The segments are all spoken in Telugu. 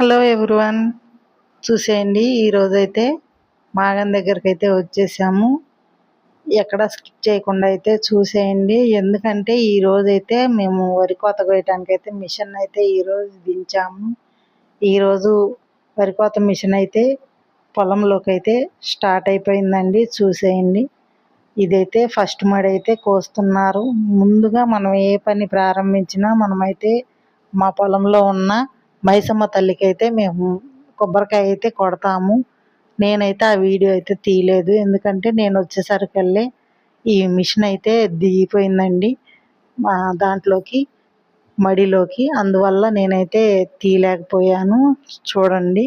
హలో ఎవ్రీవన్ చూసేయండి. ఈరోజైతే మాగన్ దగ్గరికి అయితే వచ్చేసాము. ఎక్కడ స్కిప్ చేయకుండా అయితే చూసేయండి. ఎందుకంటే ఈరోజైతే మేము వరి కోత కోయటానికి అయితే మిషన్ అయితే ఈరోజు దించాము. ఈరోజు వరి కోత మిషన్ అయితే పొలంలోకి అయితే స్టార్ట్ అయిపోయిందండి. చూసేయండి. ఇదైతే ఫస్ట్ మడైతే అయితే కోస్తున్నారు. ముందుగా మనం ఏ పని ప్రారంభించినా మనమైతే మా పొలంలో ఉన్న మైసమ్మ తల్లికి అయితే మేము కొబ్బరికాయ అయితే కొడతాము. నేనైతే ఆ వీడియో అయితే తీయలేదు. ఎందుకంటే నేను వచ్చేసరికల్లే ఈ మిషన్ అయితే దిగిపోయిందండి. మా దాంట్లోకి మడిలోకి. అందువల్ల నేనైతే తీయలేకపోయాను. చూడండి.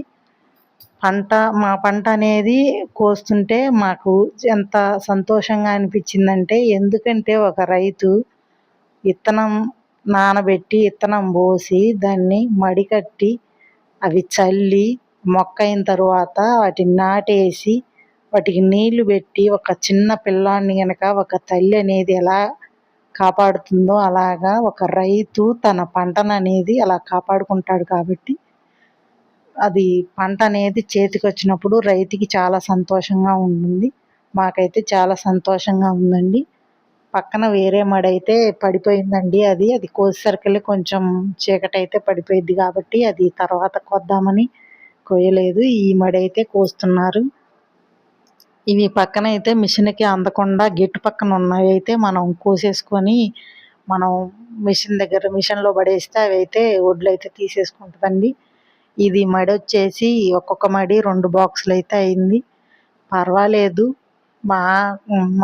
పంట మా పంట అనేది కోస్తుంటే మాకు ఎంత సంతోషంగా అనిపించిందంటే ఎందుకంటే ఒక రైతు విత్తనం నానబెట్టి విత్తనం పోసి దాన్ని మడికట్టి అవి చల్లి మొక్క అయిన తర్వాత వాటిని నాటేసి వాటికి నీళ్ళు పెట్టి ఒక చిన్న పిల్లాడిని కనుక ఒక తల్లి అనేది ఎలా కాపాడుతుందో అలాగా ఒక రైతు తన పంటను అనేది అలా కాపాడుకుంటాడు కాబట్టి అది పంట అనేది చేతికి వచ్చినప్పుడు రైతుకి చాలా సంతోషంగా ఉంటుంది. మాకైతే చాలా సంతోషంగా ఉందండి. పక్కన వేరే మడి అయితే పడిపోయిందండి అది. అది కోసేసరికి కొంచెం చీకటి అయితే పడిపోయింది కాబట్టి అది తర్వాత కొద్దామని కోయలేదు ఈ మడి అయితే కోస్తున్నారు. ఇవి పక్కన అయితే మిషన్కి అందకుండా గిట్టు పక్కన ఉన్నవి అయితే మనం కోసేసుకొని మనం మిషన్ దగ్గర మిషన్లో పడేస్తే అవి అయితే ఒడ్లు అయితే తీసేసుకుంటుందండి. ఇది మడి వచ్చేసి ఒక్కొక్క మడి రెండు బాక్సులు అయితే అయింది. పర్వాలేదు. మా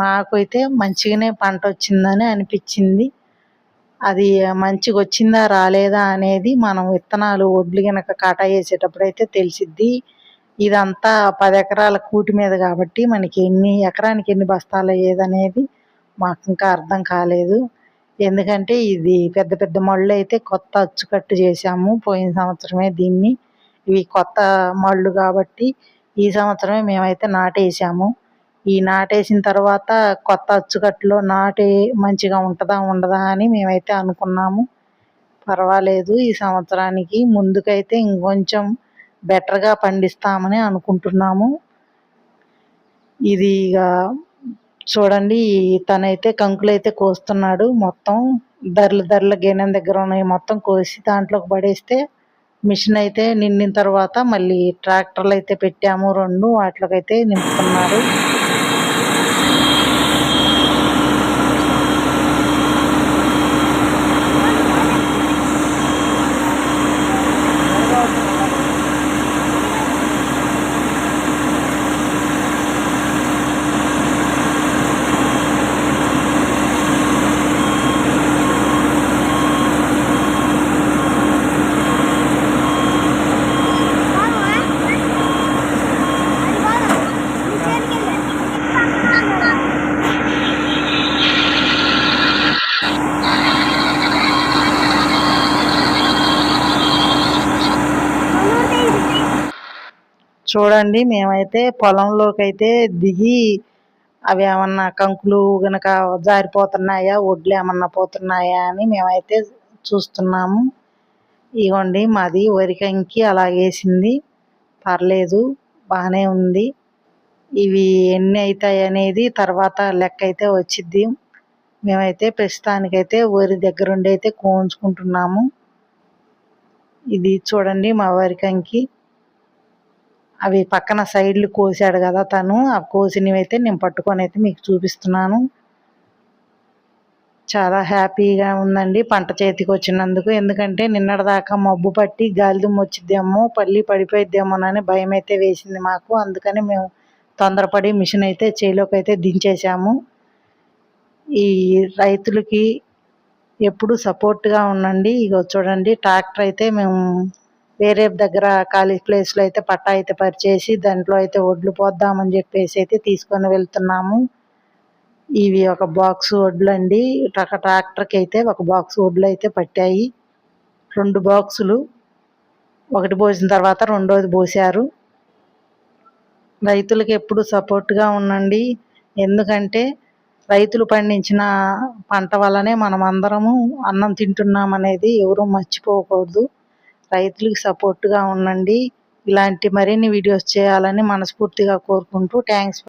మాకైతే మంచిగానే పంట వచ్చిందని అనిపించింది. అది మంచిగా వచ్చిందా రాలేదా అనేది మనం విత్తనాలు ఒడ్లు కనుక కాటా వేసేటప్పుడు అయితే తెలిసిద్ది. ఇదంతా పది ఎకరాల కూటి మీద కాబట్టి మనకి ఎన్ని ఎకరానికి ఎన్ని బస్తాలు అయ్యేదనేది మాకు ఇంకా అర్థం కాలేదు. ఎందుకంటే ఇది పెద్ద పెద్ద మళ్ళు అయితే కొత్త అచ్చుకట్టు చేసాము పోయిన సంవత్సరమే దీన్ని. ఇవి కొత్త మళ్ళు కాబట్టి ఈ సంవత్సరమే మేమైతే నాటేసాము ఈ నాటేసిన తర్వాత కొత్త అచ్చుకట్లో నాటే మంచిగా ఉంటుందా ఉండదా అని మేమైతే అనుకున్నాము. పర్వాలేదు ఈ సంవత్సరానికి ముందుకైతే ఇంకొంచెం బెటర్గా పండిస్తామని అనుకుంటున్నాము. ఇది ఇక చూడండి తనైతే కంకులైతే కోస్తున్నాడు. మొత్తం ధరలు ధరల గేనెం దగ్గర ఉన్నాయి మొత్తం కోసి దాంట్లోకి పడేస్తే మిషన్ అయితే నిండిన తర్వాత మళ్ళీ ట్రాక్టర్లు అయితే పెట్టాము రెండు వాటిలోకైతే నింపుతున్నారు చూడండి మేమైతే పొలంలోకి అయితే దిగి అవి ఏమన్నా కంకులు గనక జారిపోతున్నాయా ఒడ్లు ఏమన్నా పోతున్నాయా అని మేమైతే చూస్తున్నాము. ఇగోండి మాది వరికంకి అలాగేసింది అలా వేసింది. పర్లేదు బాగానే ఉంది. ఇవి ఎన్ని అవుతాయి అనేది తర్వాత లెక్క అయితే వచ్చిద్ది. మేమైతే ప్రస్తుతానికైతే వరి దగ్గరుండి అయితే కోంచుకుంటున్నాము ఇది చూడండి మా వరికంకి అవి పక్కన సైడ్లు కోసాడు కదా తను. ఆ కోసినవి అయితే నేను పట్టుకొని అయితే మీకు చూపిస్తున్నాను. చాలా హ్యాపీగా ఉందండి పంట చేతికి వచ్చినందుకు. ఎందుకంటే నిన్నటిదాకా మబ్బు పట్టి గాలి దుమ్ము వచ్చిద్దేమో పల్లి పడిపోయిద్దేమోనని భయం అయితే వేసింది మాకు. అందుకని మేము తొందరపడి మిషన్ అయితే చేలోకి అయితే దించేసాము ఈ రైతులకి ఎప్పుడు సపోర్ట్గా ఉండండి. ఇక చూడండి ట్రాక్టర్ అయితే మేము వేరే దగ్గర ఖాళీ ప్లేస్లో అయితే పట్టా అయితే పరిచేసి దాంట్లో అయితే వడ్లు పోద్దామని చెప్పేసి అయితే తీసుకొని వెళ్తున్నాము. ఇవి ఒక బాక్స్ వడ్లు అండి. ట్రాక్టర్కి అయితే ఒక బాక్స్ వడ్లు అయితే పట్టాయి. రెండు బాక్సులు ఒకటి పోసిన తర్వాత రెండోది పోసారు రైతులకు ఎప్పుడు సపోర్ట్గా ఉండండి. ఎందుకంటే రైతులు పండించిన పంట వల్లనే మనం అందరము అన్నం తింటున్నాం అనేది ఎవరూ మర్చిపోకూడదు. రైతులకు సపోర్ట్గా ఉండండి. ఇలాంటి మరిన్ని వీడియోస్ చేయాలని మనస్ఫూర్తిగా కోరుకుంటూ థాంక్స్